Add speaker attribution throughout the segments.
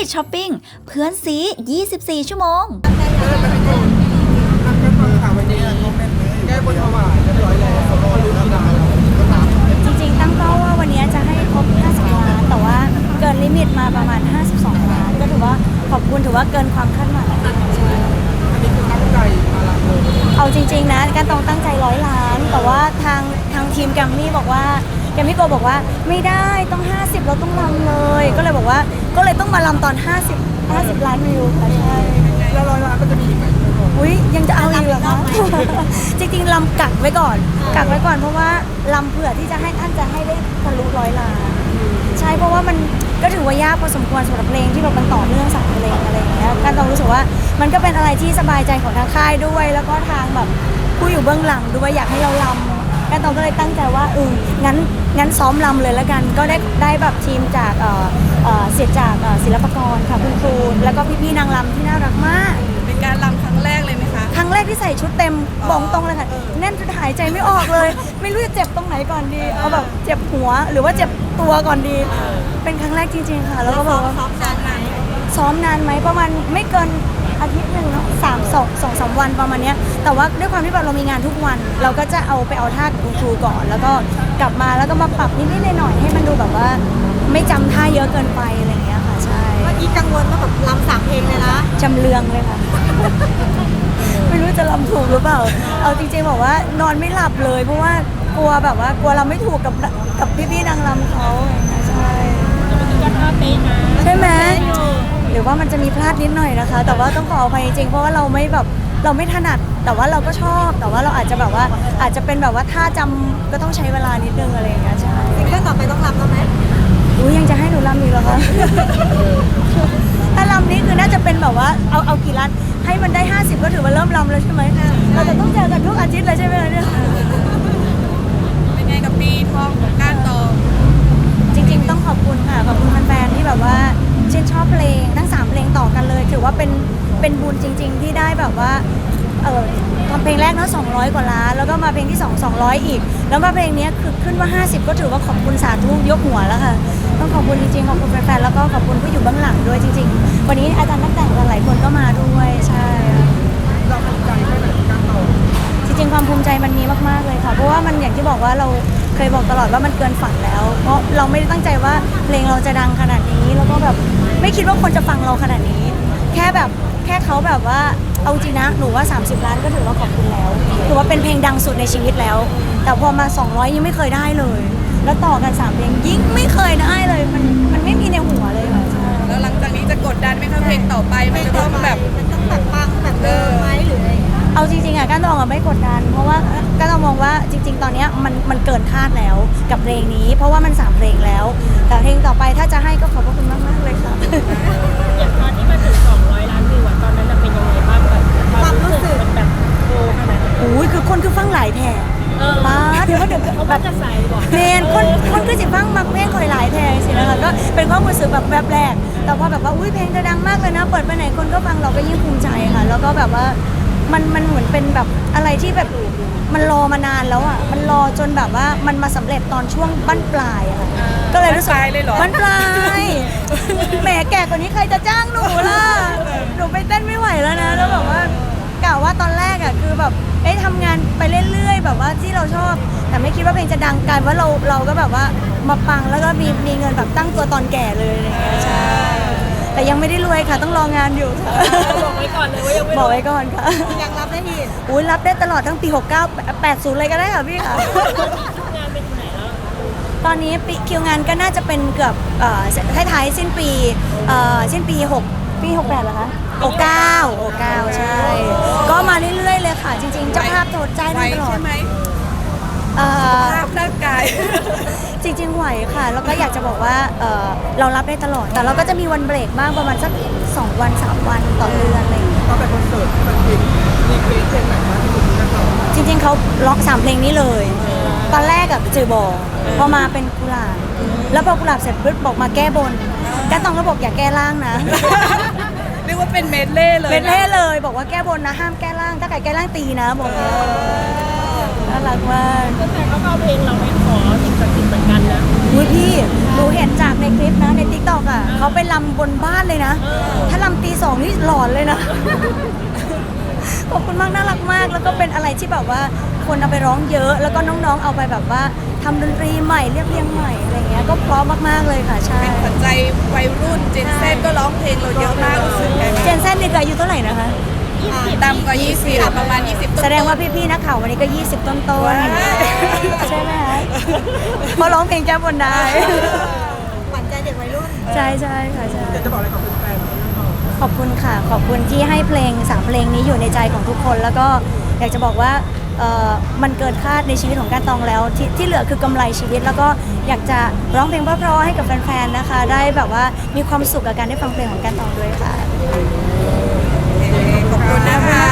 Speaker 1: ิดช้อปปิ้งเพื่อนซี 24 ชั่วโมง
Speaker 2: แก้บนถวายเรียบร้อยแล้วเขาก็รู้ที่ร้านก็ตาม
Speaker 3: จริงๆ ตั้งเป้าว่าวันนี้จะให้ครบ 50 ล้าน แต่ว่าเกินลิมิตมาประมาณ 52 ล้าน ก็ถือว่าขอบคุณถือว่าเกินความคาดหมาย
Speaker 2: เลย
Speaker 3: เอาจริง ๆ นะการต้องตั้งใจร้อยล้าน แต่ว่าทางทางทีมแกรมมี่บอกว่า แกรมมี่โกบอกว่าไม่ได้ต้อง 50 เราต้องรำเลย ก็เลยบอกว่าก็เลยต้องมารำตอน 50 50 ล้านวิวค่ะใช่
Speaker 2: แล้วร้อยล้านก็จะมีอีกไหม
Speaker 3: อุ้ยยังจะเอาอีกเหรอคะจริงๆลำกักไว้ก่อน กักไว้ก่อนเพราะว่าลำเผื่อที่จะให้ท่านจะให้ได้ทะลุร้อยล้านใช่เพราะว่ามันก็ถือว่ายากพอสมควรสำหรับเพลงที่แบบมันต่อเนื่องสามเพลงอะไรอย่างเงี้ยการต้องรู้สึกว่ามันก็เป็นอะไรที่สบายใจของทางค่ายด้วย แล้วก็ทางแบบผู้อยู่เบื้องหลังด้วยอยากให้เราลำ การตองก็เลยตั้งใจว่าเอองั้นงั้นซ้อมลำเลยแล้วกัน ก็ได้ได้แบบทีมจากเอ่อเอ่อเสียจากเอ่อศิลปากรค่ะคุณครูแล้วก็พี่ๆนางรำที่น่ารักมาก
Speaker 4: เป็นการรำครั้งแรกเลยไหมคะ
Speaker 3: ครั้งแรกที่ใส่ชุดเต็มบอกตรงเลยค่ะแน่นจนหายใจไม่ออกเลย ไม่รู้จะเจ็บตรงไหนก่อนดีเอาแบบเจ็บหัวหรือว่าเจ็บตัวก่อนดี เป็นครั้งแรกจริง ๆ ค่ะ แล้วก็บอกว่า
Speaker 4: ซ้อมนานไหม
Speaker 3: ซ้อมนานไหมประมาณไม่เกินอาทิตย์หนึ่งเนาะสามส องสองสามวันประมาณเนี้ยแต่ว่าด้วยความที่แบบเรามีงานทุกวัน เราก็จะเอาไปเอาท่าคุณครูก่อน แล้วก็กลับมาแล้วก็มาปรับนิดๆหน่อยๆให้มันดูแบบว่า ไม่จำท่าเยอะเกินไปอะไรอย่างเงี้ยค่ะใช่
Speaker 4: เมื่อกี้กังวลว่าแบบรำสามเพลงเลยนะ
Speaker 3: จำเรืองเลยค่ะ ไม่รู้จะลำถูกหรือเปล่า เอาจริงๆบอกว่านอนไม่หลับเลย เพราะว่ากลัวแบบว่ากลัวเราไม่ถูกกับกับพี่ๆนางรำเขาอะไรอย่างเงี้ยใช่ ใช่ไหมห รือว่ามันจะมีพลาดนิดหน่อยนะคะ แต่ว่าต้องขออภัยจริงๆเพราะว่าเราไม่แบบเราไม่ถนัด แต่ว่าเราก็ชอบ แต่ว่าเราอาจจะแบบว่าอาจจะเป็นแบบว่าท่าจำก็ต้องใช้เวลานิดนึงอะไรอย่างเงี้ยใช่
Speaker 4: ซิงเกิลต่อไปต้องรำแล้วไหม
Speaker 3: อุ้ยยังจะให้หนูรำอีกเหรอคะ ถ้าลำนี้คือน่าจะเป็นแบบว่าเอาเอากี่ล้านให้มันได้ 50 ก็ถือว่า ถือว่าเป็นเป็นบุญจริง ๆ ที่ได้แบบว่าเออทำเพลงแรกเนาะ200 กว่าล้าน แล้วก็มาเพลงที่ 2 200 อีก แล้วมาเพลงนี้คือขึ้นว่า 50 ก็ถือว่าขอบคุณสาธุยกหัวแล้วค่ะ ต้องขอบคุณจริงๆ ขอบคุณแฟนๆ แล้วก็ขอบคุณผู้อยู่เบื้องหลังด้วยจริง ๆ วันนี้อาจารย์นักแต่งหลายคนก็มาด้วยใช่
Speaker 2: เราภูมิใจแค่ไหนการโต
Speaker 3: จริงๆ ความภูมิใจมันมีมากๆ เลยค่ะ เพราะว่ามันอย่างที่บอกว่าเราเคยบอกตลอดว่ามันเกินฝันแล้ว เพราะเราไม่ได้ตั้งใจว่าเพลงเราจะดังขนาดนี้ แล้วก็แบบไม่คิดว่าคนจะฟังเราขนาดนี้ ค่แบบแค่เขาแบบว่าเอาจริงนะหนูว่า 30 ล้านก็ถือว่าขอบคุณแล้วถือว่าเป็นเพลงดังสุดในชีวิตแล้ว แต่พอมา 200 ยังไม่เคยได้เลย แล้วต่อกัน3เพลงยิ่งไม่เคยได้เลย มันมันไม่มีในหัวเลยค่ะใช่
Speaker 4: แล้วหลังจากนี้จะกดดันไหมคะเพลงต่อไปมันจะต้องแบบ
Speaker 5: มันต้องแบบปังแบบเดิมไหมหรืออะไรอย่างเงี้ย
Speaker 3: เอาจริงๆอะก้านตองอะไม่กดดัน เพราะว่าก้านตองมองว่าจริง ๆ ตอนเนี้ยมันมันเกินคาดแล้วกับเพลงนี้ เพราะว่ามันสามเพลงแล้ว แต่เพลงต่อไปถ้าจะให้ก็ขอบพระ แบ
Speaker 6: ว่า
Speaker 3: บ
Speaker 6: จะใส่บอก
Speaker 3: เมนคนคนคือสิฟังมักเพลงคอยหลายแถบสินะคะก็เป็นความรู้สึกแบบแบบแรก แต่พอแบบว่าอุ้ยเพลงจะดังมากเลยนะ เปิดไปไหนคนก็ฟังเราก็ยิ่งภูมิใจค่ะ แล้วก็แบบว่ามันมันเหมือนเป็นแบบอะไรที่แบบมันรอมานานแล้วอะ มันรอจนแบบว่ามันมาสำเร็จตอนช่วงบั้นปลายอะค่ะก็เลยรู้สึก
Speaker 4: บั้นปลายเลยเหรอ
Speaker 3: บั้นปลายแหมแก่กว่านี้ใครจะจ้างหนูล่ะหนูไปเต้นไม่ไหวแล้วนะแล้วแบบว่ากะ ว่าตอนแรกอะคือแบบเอ๊ะทำงานไปเรื่อยๆ แบบว่าที่เราชอบ แต่ไม่คิดว่าเพลงจะดังกลายว่าเราเราก็แบบว่ามาปังแล้วก็มีมีเงินแบบตั้งตัวตอนแก่เลยอะไรอย่างเงี้ยใช่แต่ยังไม่ได้รวยค่ะ ต้องรองานอยู่ค่ะ
Speaker 6: บอกไว้ก่อนเลยว่ายังไม่
Speaker 3: บอก
Speaker 6: รู้
Speaker 3: ไว้ก่อนค่ะ
Speaker 5: ยังรับได้อีก
Speaker 3: อุ้ยรับได้ตลอดทั้งปี 69 80 เลยก็ได้ค่ะพี่ค่ะ
Speaker 6: งานเป็นไหนแล้ว
Speaker 3: ตอนนี้ปีคิวงานก็น่าจะเป็นเกือบเอ่อท้ายๆสิ้นปีเอ่อสิ้นปี 6 ปี 68เหรอคะ โอเก้าโอเก้าใช่ ก็มาเรื่อยๆเลยค่ะ จริงๆเจ้าภาพโทษใจ
Speaker 4: ไหว
Speaker 3: ได้ตลอด
Speaker 4: ใช่ไหม
Speaker 3: เอ่อ
Speaker 4: ภาพร่างกาย
Speaker 3: จริงๆไหวค่ะ แล้วก็อยากจะบอกว่าเอ่อเรารับได้ตลอด แต่เราก็จะมีวันเบรกบ้างประมาณสัก2วัน3วันต่อเดือนอะไรอย่างเงี้ย
Speaker 2: ตอนไปคอนเสิร์ตที่มันเพลงมีเพลงเพลงไหนมากที่สุดที่การต่อ
Speaker 3: จริง ๆเขาร้องสามเพลงนี้เลย ตอนแรกอะจือบอกพอมาเป็นกุหลาบแล้วพอกุหลาบเสร็จปุ๊บบอกมาแก้บนก้าตองก็บอกอย่าแก้ล่างนะ
Speaker 4: เรียกว่าเป็นเมดเล่เลย
Speaker 3: เป็น
Speaker 4: นะ
Speaker 3: เล่เลย บอกว่าแก้บนนะห้ามแก้ล่าง ถ้าใครแก้ล่างตีนะบอกอย่างนี้น่ารักมาก
Speaker 6: แต่เขาก็เอาเพลงเราไปขอสิ่งศักดิ์สิทธิ์เหมือนกันนะ
Speaker 3: นอุ้ยพี่หนูเห็นจากในคลิปนะในทิกตอกอะเขาไปลำบนบ้านเลยนะ ถ้าลำตีสองนี่หลอนเลยนะ ขอบคุณมากน่ารักมาก แล้วก็เป็นอะไรที่แบบว่า คนเอาไปร้องเยอะ แล้วก็น้องๆเอาไปแบบว่าทำดนตรีใหม่เรียบเรียงใหม่อะไรเงี้ยก็เพราะมากๆเลยค่ะใช่
Speaker 4: เป็นขวัญใจวัยรุ่นเจนเซนก็ร้องเพลงเราเยอะมากรู้สึกไง
Speaker 3: เจนเซนนี่คืออายุเท่าไหร่นะคะ
Speaker 4: ต่ำกว่า 20 ประมาณ 20ต้นๆ
Speaker 3: แสดงว่าพี่ๆนักข่าววันนี้ก็ 20 ต้น
Speaker 4: ว้าย
Speaker 3: ๆใช่ไหมคะเพราะร้องเพลงแก้บนได้
Speaker 5: ขวัญใจเด็กวัยรุ่น
Speaker 3: ใช่ใช่ค่ะใช่
Speaker 2: อยากจะบอกอะไรกับแฟนๆ
Speaker 3: ขอบคุณค่ะ ขอบคุณที่ให้เพลงสามเพลงนี้อยู่ในใจของทุกคน แล้วก็อยากจะบอกว่าเอ่อ มันเกินคาดในชีวิตของการตองแล้วที่ที่เหลือคือกำไรชีวิต แล้วก็อยากจะร้องเพลงเพราะๆให้กับแฟนๆนะคะ ได้แบบว่ามีความสุขกับการได้ฟังเพลงของการตองด้วยค่ะ
Speaker 4: ขอบคุณนะคะ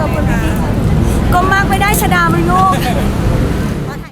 Speaker 3: ขอบคุณพี่ๆก้มมากไม่ได้ชะดามันโง่